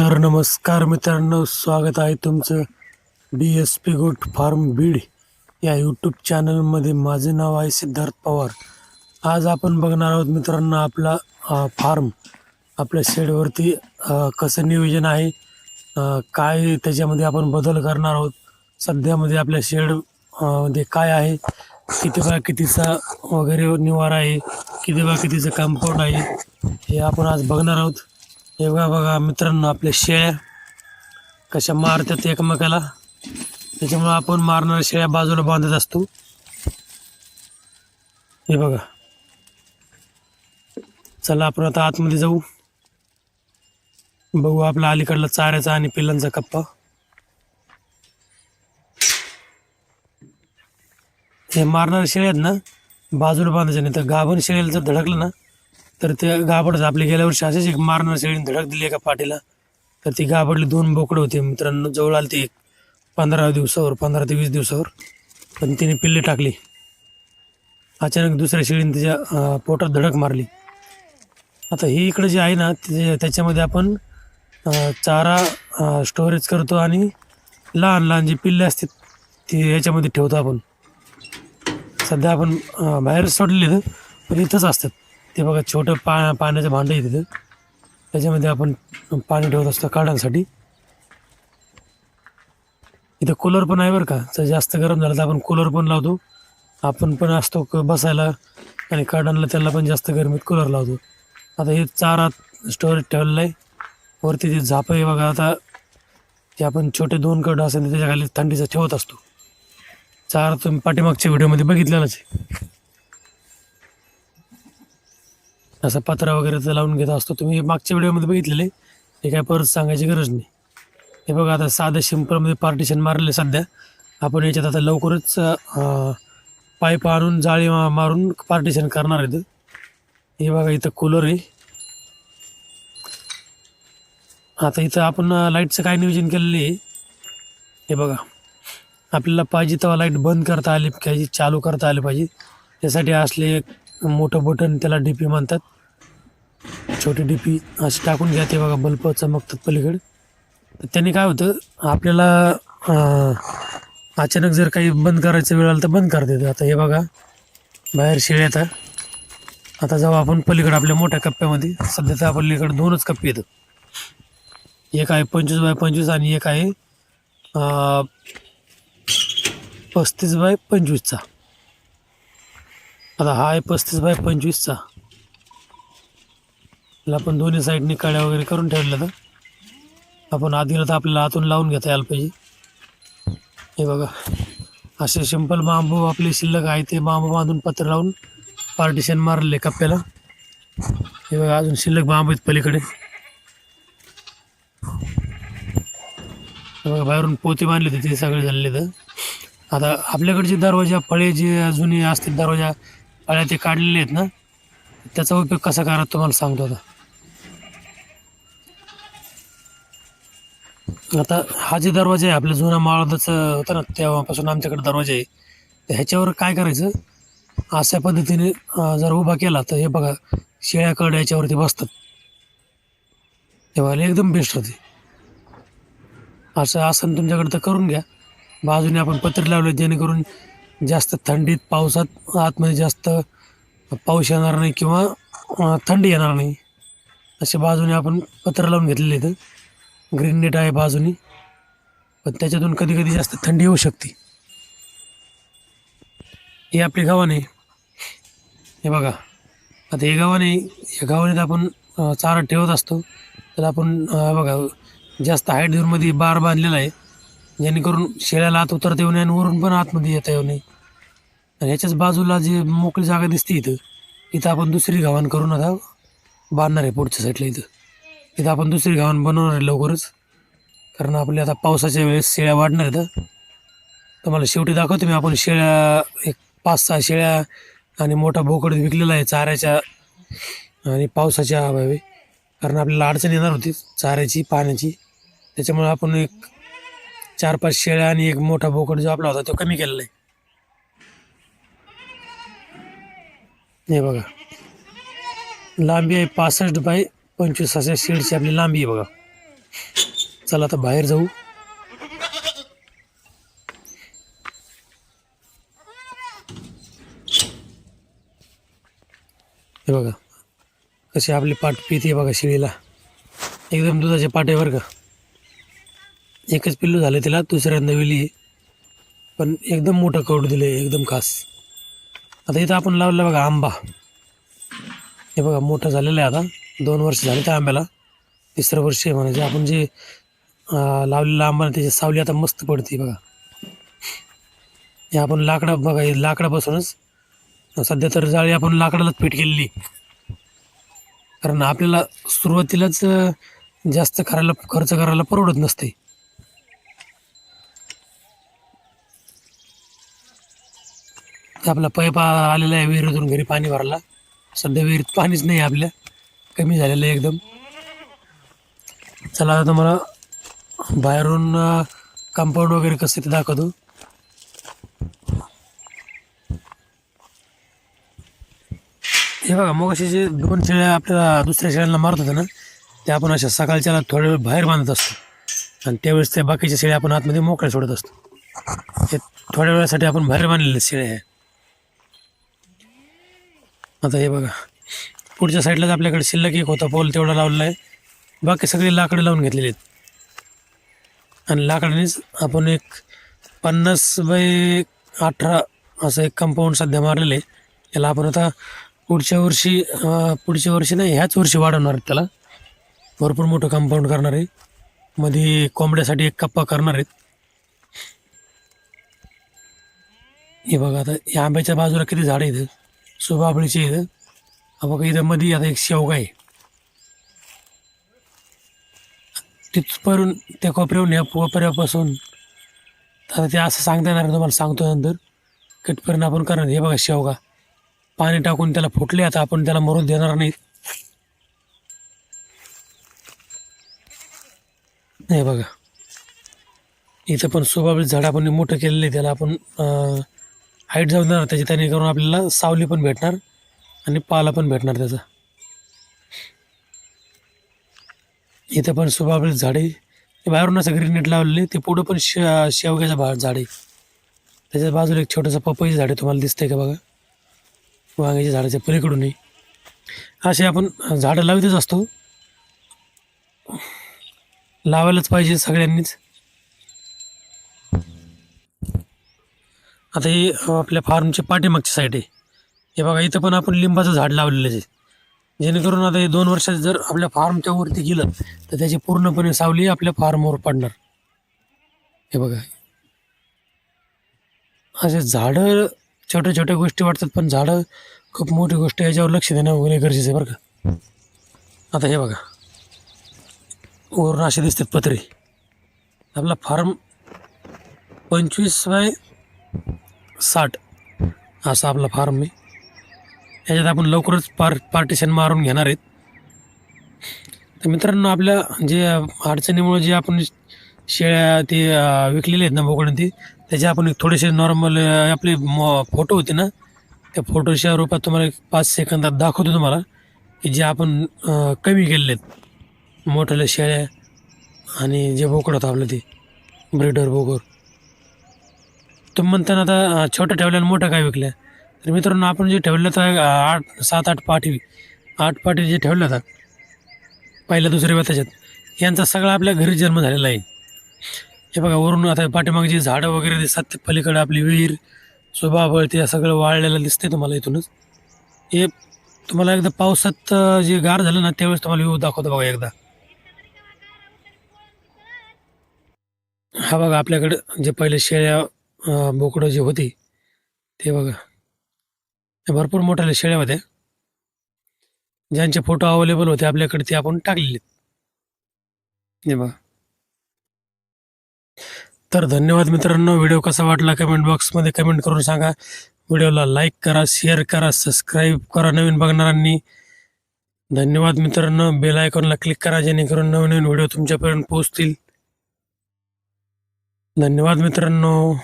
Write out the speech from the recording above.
तर नमस्कार मित्रांनो स्वागत आहे तुमचं B S P goat farm Beed या यूट्यूब चॅनलमध्ये माझे नाव आहे सिद्धार्थ पवार. आज आपण बघणार आहोत मित्रांनो आपला फार्म आपल्या शेडवरती कसं नियोजन आहे काय त्याच्यामध्ये आपण बदल करणार आहोत सध्यामध्ये आपल्या शेडमध्ये काय आहे किती बा कितीचा वगैरे निवारा आहे किती बा कितीचं कंपाऊंड आहे हे आपण आज बघणार आहोत. हे बघा बघा मित्रांनो आपल्या शेळ्या कशा मारतात एकमेकाला. त्याच्यामुळे आपण मारणाऱ्या शेळ्या बाजूला बांधत असतो. हे बघा. चला आपण आता आतमध्ये जाऊ. बघू आपला अलीकडला चाऱ्याचा आणि पिल्लांचा कप्पा. हे मारणारे शेळे आहेत ना बाजूला बांधायचे नाही तर गाभण शेळ्याला जर धडकलं ना तर ते गाभडच आपले गेल्या वर्षी असेच एक मारणार शेळीने धडक दिली एका पाठीला. तर ती गाभडली दोन बोकडं होते. मित्रांनो जवळ आली ती एक पंधरा दिवसावर पंधरा ते वीस दिवसावर. पण तिने पिल्ले टाकली. अचानक दुसऱ्या शेळीने तिच्या पोटात धडक मारली. आता ही इकडे जे आहे ना ते त्याच्यामध्ये आपण चारा स्टोरेज करतो आणि लहान लहान जे पिल्ले असतात ते याच्यामध्ये ठेवतो आपण. सध्या आपण बाहेर सोडलेले पण इथंच असतात. ते बघा छोटं पा पाण्याचं भांडं आहे तिथं त्याच्यामध्ये आपण पाणी ठेवत असतो काढांसाठी इथं कूलर पण आहे बरं का. जर जास्त गरम झालं तर आपण कूलर पण लावतो. आपण पण असतो क- बसायला आणि काढणला त्याला पण जास्त गरमीत कूलर लावतो. आता हे चारा स्टोरेज ठेवलेलं आहे. वरती ते झापं आहे बघा आता जे आपण छोटे दोन कड असेल त्याच्याखाली ठेवत असतो. चारा तुम्ही पाठीमागच्या व्हिडिओमध्ये बघितलेलाच आहे. असा पत्रा वगैरे तर लावून घेत असतो. तुम्ही मागच्या व्हिडिओमध्ये बघितलेले. हे काय परत सांगायची गरज नाही. हे बघा आता साधं शिंपलमध्ये पार्टिशन मारले सध्या. आपण याच्यात आता लवकरच पाईप आणून जाळी मारून पार्टिशन करणार आहेत. हे बघा इथं कूलर आहे. आता इथं आपण लाईटचं काय नियोजन केलेलं आहे? हे बघा. आपल्याला पाहिजे तेव्हा लाइट बंद करता आली पाहिजे चालू करता आली पाहिजे. त्यासाठी असले मोठं बटन त्याला डी पी म्हणतात छोटी डी पी अशी टाकून घ्या ते बघा बल्ब चमकतात पलीकडे. तर त्याने काय होतं आपल्याला अचानक जर काही बंद करायचं वेळ आला तर बंद करता येतं आता हे बघा बाहेर शेळ्या आता आता जाऊ आपण पलीकडे आपल्या मोठ्या कप्प्यामध्ये. सध्या तर आपण पलीकडे दोनच कप्पे येतात. एक आहे पंचवीस बाय पंचवीस आणि एक आहे पस्तीस बाय पंचवीसचा. आता हा आहे पस्तीस बाय पंचवीसचा. त्याला आपण दोन्ही साईडने काड्या वगैरे करून ठेवलं तर आपण आधीला तर आपल्याला आतून लावून घेता यायला पाहिजे. हे बघा असे सिंपल बांबू आपले शिल्लक आहे ते बांबू बांधून पत्र लावून पार्टिशन मारले कप्प्याला. हे बघा अजून शिल्लक बांबू आहेत पलीकडे. बघा बाहेरून पोते बांधले होते ते सगळे झालेले तर. आता आपल्याकडचे दरवाजा फळे जे जुने असतील दरवाजा अळ्या ते काढलेले आहेत ना त्याचा उपयोग कसा करा तुम्हाला सांगतो आता. आता हा जे दरवाजा आहे आपल्या जुना माळदाचं होता ना तेव्हापासून आमच्याकडे दरवाजा आहे. तर ह्याच्यावर काय करायचं? अशा पद्धतीने जर उभा केला तर हे बघा शेळ्या कड याच्यावरती बसतात. तेव्हा एकदम बेस्ट होते. असं आसन तुमच्याकडे तर करून घ्या. बाजूने आपण पत्रे लावले जेणेकरून जास्त थंडीत पावसात आतमध्ये जास्त पाऊस येणार नाही किंवा थंडी येणार नाही. अशा बाजूने आपण पत्र लावून घेतलेले इथं ग्रीन नेट आहे बाजूनी. पण त्याच्यातून कधी कधी जास्त थंडी येऊ शकते. हे आपली गावाने हे बघा. आता हे गावाने या गावाने आपण चारा ठेवत असतो. तर आपण बघा जास्त हाईट दूरमध्ये बार बांधलेला आहे. जेणेकरून शेळ्याला आत उतरता येऊ नये आणि वरून पण आतमध्ये येता येऊ नये. आणि ह्याच्याच बाजूला जे मोकळी जागा दिसते इथं इथं आपण दुसरी गावान करून आता बांधणार आहे पुढच्या साईडला इथं. इथं आपण दुसरी गावान बनवणार आहे लवकरच. कारण आपल्या आता पावसाच्या वेळेस शेळ्या वाढणार आहेत तुम्हाला शेवटी दाखवतो मी आपण शेळ्या एक पाच सहा शेळ्या आणि मोठा बोकड विकलेला आहे चाऱ्याच्या आणि पावसाच्या अभावी. कारण आपल्याला अडचण येणार होती चाऱ्याची पाण्याची. त्याच्यामुळे आपण एक चार पाच शेळ्या एक मोठा बोकड जो आपला होता तो कमी केलेला आहे. हे बघा. लांबी आहे पासष्ट बाय पंचवीस अशा शेडची आपली लांबी आहे बघा. चला आता बाहेर जाऊ. हे बघा. कशी आपली पाट पिते बघा एकदम दुधाचे पाटे बरं का. एकच पिल्लू झालं तिला दुसऱ्यांदा विली. पण एकदम मोठं कवड दिलं एकदम खास. आता इथं आपण लावलं बघा आंबा. हे बघा मोठं झालेलं आहे आता. दोन वर्ष झाले त्या आंब्याला. तिसरं वर्ष आहे म्हणायचे. आपण जे लावलेला आंबा त्याची सावली आता मस्त पडते बघा. हे आपण लाकडं बघा हे लाकडापासूनच. सध्या तर जाळी आपण लाकडालाच फिट केलेली. कारण आपल्याला सुरुवातीलाच जास्त करायला खर्च करायला परवडत नसते. आपला पैप आलेला आहे विहिरीतून घरी पाणी भरायला. सध्या विहिरीत पाणीच नाही आपल्या. कमी झालेलं आहे एकदम. चला आता तुम्हाला बाहेरून कंपाऊंड वगैरे कसं ते दाखवतो. हे बघा मग असे जे दोन शेळ्या आपल्याला दुसऱ्या शेळ्यांना मारत होतं ना ते आपण अशा सकाळच्याला थोड्या वेळ बाहेर बांधत असतो. आणि त्यावेळेस त्या बाकीच्या शेळ्या आपण आतमध्ये मोकळ्या सोडत असतो. हे थोड्या वेळासाठी आपण बाहेर बांधलेले शेळ्या आहे आता हे बघा. पुढच्या साईडलाच आपल्याकडे शिल्लक एक होता पोल तेवढा लावलेला आहे. बाकी सगळे लाकडं लावून घेतलेले आहेत. आणि लाकडानेच आपण एक पन्नास बाय अठरा असं एक कंपाऊंड सध्या मारलेलं आहे. याला आपण आता पुढच्या वर्षी पुढच्या वर्षी नाही ह्याच वर्षी वाढवणार आहेत त्याला. भरपूर मोठं कंपाऊंड करणार आहे. मध्ये कोंबड्यासाठी एक कप्पा करणार आहेत. हे बघा आता या आंब्याच्या बाजूला किती झाडं आहेत? सुबाबळीचे इथं बघा इथं मध्ये आता एक शेवगा आहे तिथपर्यंत त्या कोपऱ्याहून या कोपऱ्यापासून आता ते असं सांगता येणार तुम्हाला सांगतो नंतर किटपर्यंत आपण करणार हे बघा शेवगा पाणी टाकून त्याला फुटले आता आपण त्याला मरून देणार नाही हे बघा इथं पण सुबाबळी झाड आपण मोठं केलेलं आहे त्याला आपण हाईट जाऊन देणार त्याची त्याने करून आपल्याला सावली पण भेटणार आणि पाला पण भेटणार त्याचा. इथं पण सुबाबळी झाडे ते बाहेरून असं ग्रीन नेट लावलेले ते पुढं पण शे शेवग्याचं भा झाड आहे. त्याच्या बाजूला एक छोटंसं पपईचं झाड आहे तुम्हाला दिसतंय का बघा? वांग्याच्या झाडाच्या पलीकडूनही असे आपण झाडं लावतच असतो. लावायलाच पाहिजे सगळ्यांनीच. आता ही आपल्या फार्मची पाठीमागची साईड आहे. हे बघा इथं पण आपण लिंबाचं झाड लावलेलं आहे. जेणेकरून आता हे दोन वर्षात जर आपल्या फार्मच्या वरती गेलं तर त्याची पूर्णपणे सावली आपल्या फार्मवर पडणार. हे बघा. असे झाडं छोट्या छोट्या गोष्टी वाटतात पण झाडं खूप मोठी गोष्ट याच्यावर लक्ष देणं वगैरे गरजेचं आहे बरं का. आता हे बघा. वरून असे दिसतात पत्रे. आपला फार्म पंचवीस बाय साठ असा आपला फार्म आहे. याच्यात आपण लवकरच पार पार्टिशन मारून घेणार आहेत. तर मित्रांनो आपल्या जे अडचणीमुळे जे आपण शेळ्या ते विकलेले आहेत ना बोकडून ते त्याचे आपण एक थोडेसे नॉर्मल आपले फोटो होते ना त्या फोटोच्या रूपात तुम्हाला एक पाच सेकंदात दाखवतो तुम्हाला की जे आपण कमी केलेले आहेत. मोठ्याल्या शेळ्या आणि जे बोकड होतं आपलं ते ब्रिडर बोकड. तुम्ही म्हणताना आता छोटं ठेवल्यानं मोठं काय विकलं? तर मित्रांनो आपण जे ठेवलं तर आठ सात आठ पाठी आठ पाठी जे ठेवलं होतं पहिल्या दुसऱ्या व्यताच्यात यांचा सगळा आपल्या घरी जन्म झालेला आहे. हे बघा वरून आता पाठीमागे जे झाडं वगैरे दिसतात ते पलीकडे आपली विहीर सुबाबळ ते सगळं वाळलेलं दिसतंय तुम्हाला इथूनच. हे तुम्हाला एकदा पावसात जे गार झालं ना त्यावेळेस तुम्हाला व्यू दाखवतो बघा एकदा. हा बघा आपल्याकडं जे पहिले शेळ्या बोकडं जे होती ते बघा. ते भरपूर मोठ्या शेळ्या होत्या. ज्यांचे फोटो अवेलेबल होते आपल्याकडे ते आपण टाकलेले हे बघा. तर धन्यवाद मित्रांनो. व्हिडिओ कसा वाटला कमेंट बॉक्समध्ये कमेंट करून सांगा. व्हिडिओला लाईक करा शेअर करा सबस्क्राईब करा नवीन बघणाऱ्यांनी. धन्यवाद मित्रांनो. बेल आयकॉनला क्लिक करा जेणेकरून नवीन नवीन व्हिडिओ तुमच्यापर्यंत पोहोचतील. धन्यवाद मित्रांनो.